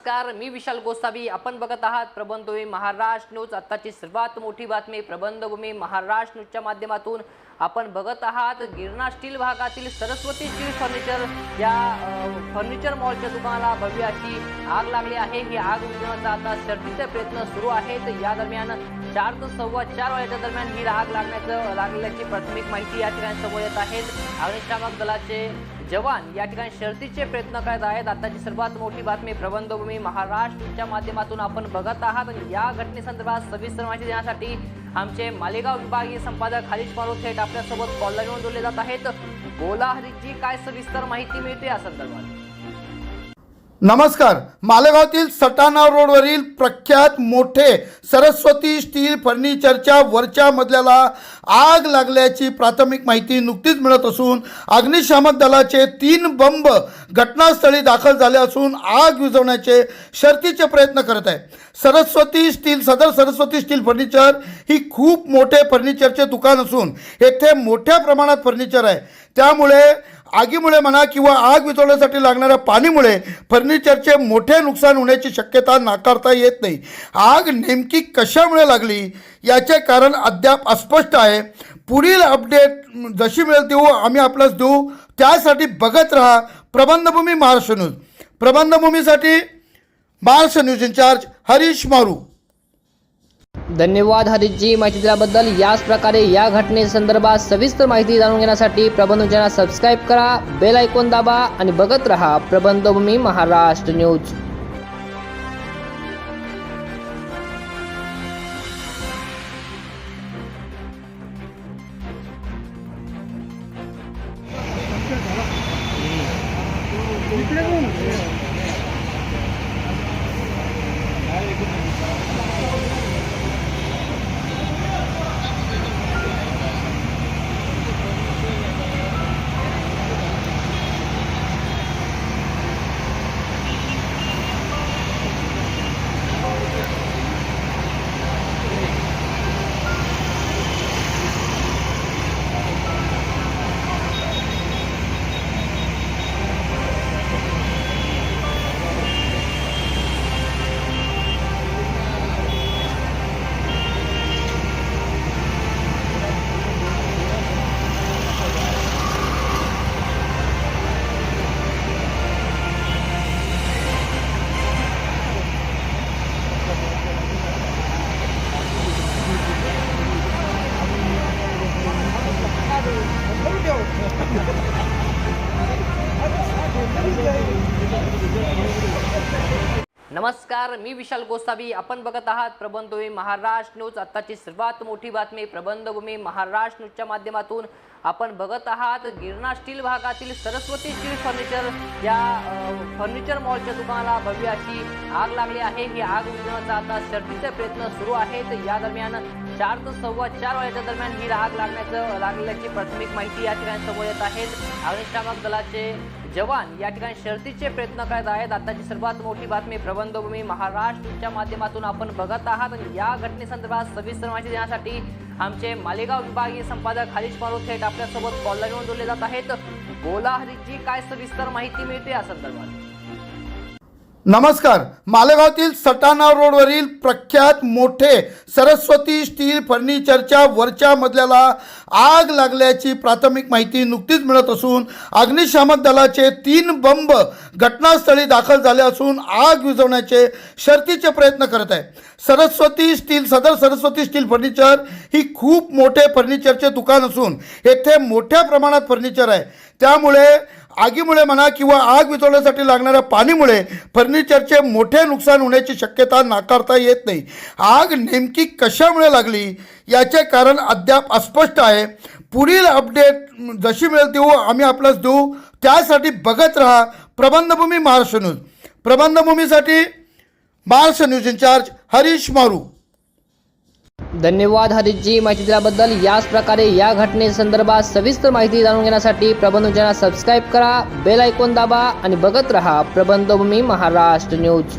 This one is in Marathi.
नमस्कार मी विशाल गोसावी. आपण बघत आहात प्रबंधभूमी महाराष्ट्र न्यूज. आत्ताची सर्वात मोठी बातमी प्रबंधभूमी महाराष्ट्र न्यूजच्या माध्यमातून. आपण बघत आहात गिरणा स्टील भागातील सरस्वती स्टील फर्निचर. या फर्निचर मॉलच्या दुकानाला भव्य अशी आग लागली आहे. ही आग विझवण्याचा आता सर्दीचे प्रयत्न सुरू आहेत. या दरम्यान चार ते सव्वा चार वाजेच्या दरम्यान ही आग लागण्याचं लागलेल्याची प्राथमिक माहिती या ठिकाणी समोर येत आहेत. अग्निशामक दलाचे जवान या ठिकाणी शर्तीचे प्रयत्न करत आहेत. आताची सर्वात मोठी बातमी प्रबंधभूमी महाराष्ट्रच्या माध्यमातून आपण बघत आहात आणि या घटनेसंदर्भात सविस्तर माहिती देण्यासाठी आमचे मालेगाव विभागीय संपादक हरीश मारू थेट आपल्यासोबत कॉल लाईनवर जोडले जात आहेत. बोला हरीशजी काय सविस्तर माहिती मिळते या संदर्भात? नमस्कार. मालेगावतील सटाणा रोडवरील प्रख्यात मोठे सरस्वती स्टील फर्निचरच्या वरच्या मजल्याला आग लागल्याची प्राथमिक माहिती नुकतीच मिळत असून अग्निशामक दलाचे तीन बंब घटनास्थळी दाखल झाले असून आग विझवण्याचे शर्तीचे प्रयत्न करत आहे सरस्वती स्टील सदर सरस्वती स्टील फर्निचर ही खूप मोठे फर्निचरचे दुकान असून येथे मोठ्या प्रमाणात फर्निचर आहे. त्यामुळे आगीमुळे म्हणा किंवा आग विझवण्यासाठी लागणाऱ्या पाणीमुळे फर्निचरचे मोठे नुकसान होण्याची शक्यता नाकारता येत नाही. आग नेमकी कशामुळे लागली? याचे कारण अद्याप अस्पष्ट आहे. पुढील अपडेट जशी मिळेल देऊ आम्ही आपल्यास देऊ. त्यासाठी बघत राहा प्रबंधभूमी महाराष्ट्र न्यूज. प्रबंधभूमीसाठी महाराष्ट्र न्यूज इंचार्ज हरीश मारू. धन्यवाद हरीशजी माहिती दिल्याबद्दल. याच प्रकारे या घटनेसंदर्भात सविस्तर माहिती जाणून घेण्यासाठी प्रबंधजना सबस्क्राईब करा बेल ऐकून दाबा आणि बघत रहा प्रबंधभूमी महाराष्ट्र न्यूज. नमस्कार मी विशाल गोसावी. आपण बघत आहात प्रबंधभूमी महाराष्ट्र न्यूज. आत्ताची सर्वात मोठी बातमी प्रबंधभूमी महाराष्ट्र न्यूजच्या माध्यमातून. आपण बघत आहात गिरणा स्टील भागातील सरस्वती स्टील फर्निचर या फर्निचर मॉलच्या दुकानाला भव्य अशी आग लागली आहे. ही आग विझवण्याचा आता सर्दीचे प्रयत्न सुरू आहेत. या दरम्यान चार ते सव्वा चार वाजेच्या दरम्यान ही आग लागण्याचं लागल्याची प्राथमिक माहिती या ठिकाणी समोर येत आहेत. अग्निशामक दलाचे जवान या ठिकाणी शर्तीचे प्रयत्न करत आहेत. आताची सर्वात मोठी बातमी प्रबंधभूमी महाराष्ट्रच्या माध्यमातून आपण बघत आहात आणि या घटनेसंदर्भात सविस्तर माहिती देण्यासाठी आमचे मालेगाव विभागीय संपादक हरीश मारू थेट आपल्यासोबत कॉलर घेऊन जोडले जात आहेत. बोला हरीशजी काय सविस्तर माहिती मिळते या संदर्भात? नमस्कार. मालेगावतील सटाणा रोडवरील प्रख्यात मोठे सरस्वती स्टील फर्निचरच्या वरच्या मजल्याला आग लागल्याची प्राथमिक माहिती नुकतीच मिळत असून अग्निशामक दलाचे तीन बंब घटनास्थळी दाखल झाले असून आग विझवण्याचे शर्तीचे प्रयत्न करत आहे सरस्वती स्टील सदर सरस्वती स्टील फर्निचर ही खूप मोठे फर्निचरचे दुकान असून येथे मोठ्या प्रमाणात फर्निचर आहे. त्यामुळे आगीमुळे म्हणा किंवा आग विझवण्यासाठी लागणाऱ्या पाणीमुळे फर्निचरचे मोठे नुकसान होण्याची शक्यता नाकारता येत नाही. आग नेमकी कशामुळे लागली? याचे कारण अद्याप अस्पष्ट आहे. पुढील अपडेट जशी मिळेल देऊ आम्ही आपल्यास देऊ. त्यासाठी बघत राहा प्रबंधभूमी महाराष्ट्र न्यूज. प्रबंधभूमीसाठी महाराष्ट्र न्यूज इंचार्ज हरीश मारू. धन्यवाद हरीशजी माहिती दिल्याबद्दल याच प्रकारे या घटनेसंदर्भात सविस्तर माहिती जाणून घेण्यासाठी प्रबंध चॅनल सबस्क्राईब करा बेल ऐकून दाबा आणि बघत रहा प्रबंधभूमी महाराष्ट्र न्यूज.